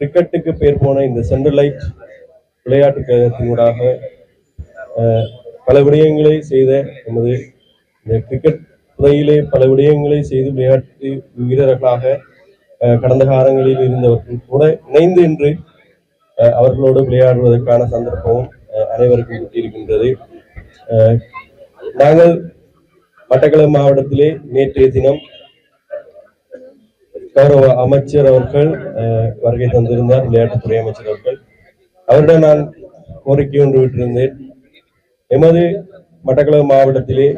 கிரிக்கெட்டுக்கு பேர் போன இந்த சென்ட்ரலைட் விளையாட்டு கழகத்தினூடாக பல விடயங்களை செய்த நமது இந்த கிரிக்கெட் துறையிலே பல விடயங்களை செய்து விளையாட்டு வீரர்களாக அஹ், கடந்த காலங்களில் இருந்தவர்கள் கூட இணைந்து இன்று அஹ், அவர்களோடு விளையாடுவதற்கான சந்தர்ப்பமும் அஹ், அனைவருக்கும் கிட்டியிருக்கின்றது நாங்கள் மட்டக்களப்பு மாவட்டத்திலே நேற்றைய தினம் கௌரவ அமைச்சர் அவர்கள் வருகை தந்திருந்தார் விளையாட்டுத்துறை அமைச்சர் அவர்கள். அவரிடம் நான் கோரிக்கை ஒன்று விட்டிருந்தேன். எமது மட்டக்களவு மாவட்டத்திலே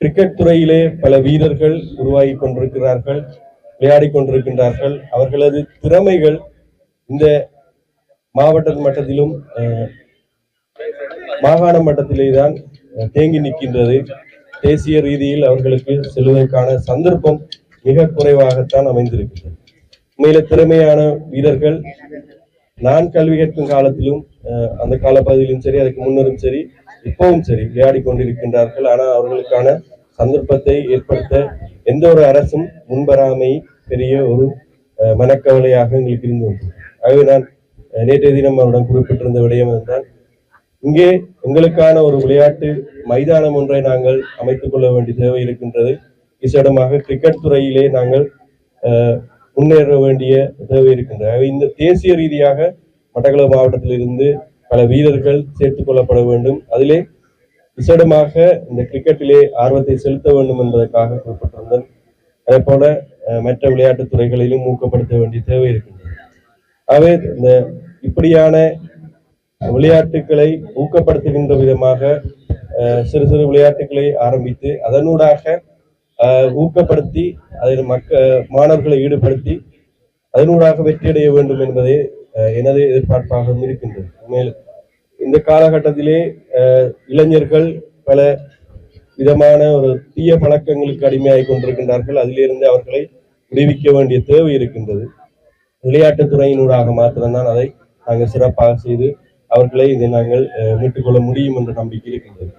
கிரிக்கெட் துறையிலே பல வீரர்கள் உருவாகி கொண்டிருக்கிறார்கள் விளையாடி கொண்டிருக்கின்றார்கள். அவர்களது திறமைகள் இந்த மாவட்ட மட்டத்திலும் அஹ், மாகாண மட்டத்திலே தான் தேங்கி நிற்கின்றது. தேசிய ரீதியில் அவர்களுக்கு செல்வதற்கான சந்தர்ப்பம் மிக குறைவாகத்தான் அமைந்திருக்கிறது உண்மையில திறமையான வீரர்கள். நான் கல்வி கற்கும் காலத்திலும் அந்த அந்த காலப்பகுதியிலும் சரி அதுக்கு முன்னரும் சரி இப்பவும் சரி விளையாடி கொண்டிருக்கின்றார்கள். ஆனால் அவர்களுக்கான சந்தர்ப்பத்தை ஏற்படுத்த எந்த ஒரு அரசும் முன்வராமை பெரிய ஒரு அஹ், மனக்கவலையாக எங்களுக்கு இருந்து வந்தது. ஆகவே நான் நேற்றைய தினம் அவருடன் குறிப்பிட்டிருந்த விடயம் என்றால் இங்கே எங்களுக்கான ஒரு விளையாட்டு மைதானம் ஒன்றை நாங்கள் அமைத்துக் கொள்ள வேண்டிய தேவை இருக்கின்றது. விசேடமாக கிரிக்கெட் துறையிலே நாங்கள் அஹ், முன்னேற வேண்டிய தேவை இருக்கின்றன இந்த தேசிய ரீதியாக மட்டக்களப்பு மாவட்டத்திலிருந்து பல வீரர்கள் சேர்த்துக் கொள்ளப்பட வேண்டும். அதிலே விசேடமாக இந்த கிரிக்கெட்டிலே ஆர்வத்தை செலுத்த வேண்டும் என்பதற்காக குறிப்பிட்டிருந்தேன். அதே போல மற்ற விளையாட்டுத் துறைகளிலும் ஊக்கப்படுத்த வேண்டிய தேவை இருக்கின்றது. ஆகவே இந்த இப்படியான விளையாட்டுகளை ஊக்கப்படுத்துகின்ற விதமாக அஹ், சிறு சிறு விளையாட்டுகளை ஆரம்பித்து அதனூடாக ஊக்கப்படுத்தி அதில் மக்க மாணவர்களை ஈடுபடுத்தி அதனூடாக வெற்றியடைய வேண்டும் என்பதே அஹ், எனது எதிர்பார்ப்பாக இருக்கின்றது. மேலும் இந்த காலகட்டத்திலே இளைஞர்கள் பல விதமான ஒரு தீய பழக்கங்களுக்கு அடிமையாகி கொண்டிருக்கின்றார்கள். அதிலிருந்து அவர்களை விடுவிக்க வேண்டிய தேவை இருக்கின்றது. விளையாட்டுத் துறையினூடாக மாத்திரம்தான் அதை நாங்கள் சிறப்பாக செய்து அவர்களை இதை நாங்கள் அஹ், மீட்டுக்கொள்ள முடியும் என்ற நம்பிக்கை இருக்கின்றது.